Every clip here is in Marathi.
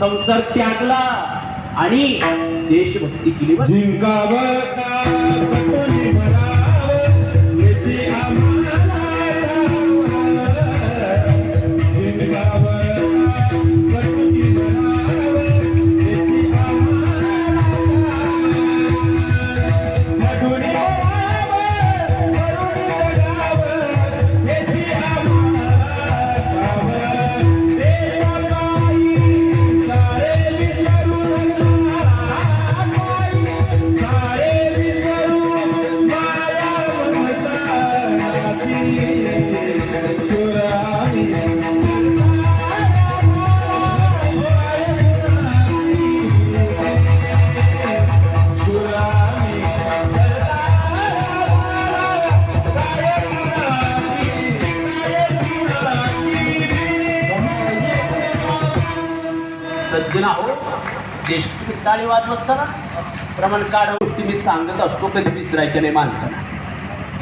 संसार त्यागला आणि देशभक्ती केली. बरं. जिंकावता सज्जना हो देश टाळी वाजवत चला प्रमाण काढ. गोष्टी मी सांगत असतो कधी विसरायच्या नाही माणसाला.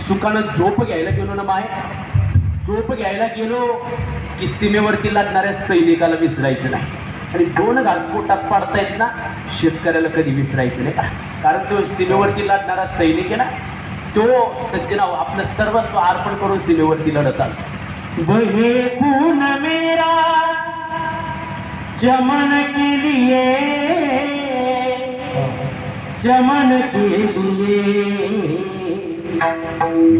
सुखानं झोप घ्यायला गेलो ना माय. झोप घ्यायला गेलो की सीमेवरती लागणाऱ्या सैनिकाला विसरायचं नाही. आणि दोन घास पोटात पाडतायत ना शेतकऱ्याला कधी विसरायचं नाही. का कारण तो सीमेवरती लढणारा सैनिक आहे ना तो सज्जना आपलं सर्वस्व अर्पण करून सीमेवरती लढत असतो. बहे मेरा चमन के लिए चमन के लिए।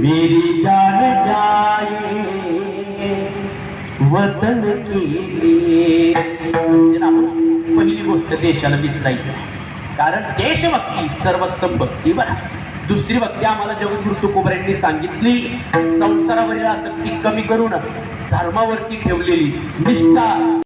मेरी जान जाए वतन के लिए। पहिली गोष्ट देशाला विसरायचं कारण देशभक्ती सर्वोत्तम भक्ती बघा. दुसरी भक्ती आम्हाला जगद्गुरु तुकोबऱ्यांनी सांगितली. संसारावरील आसक्ती कमी करून धर्मावरती ठेवलेली निष्ठा.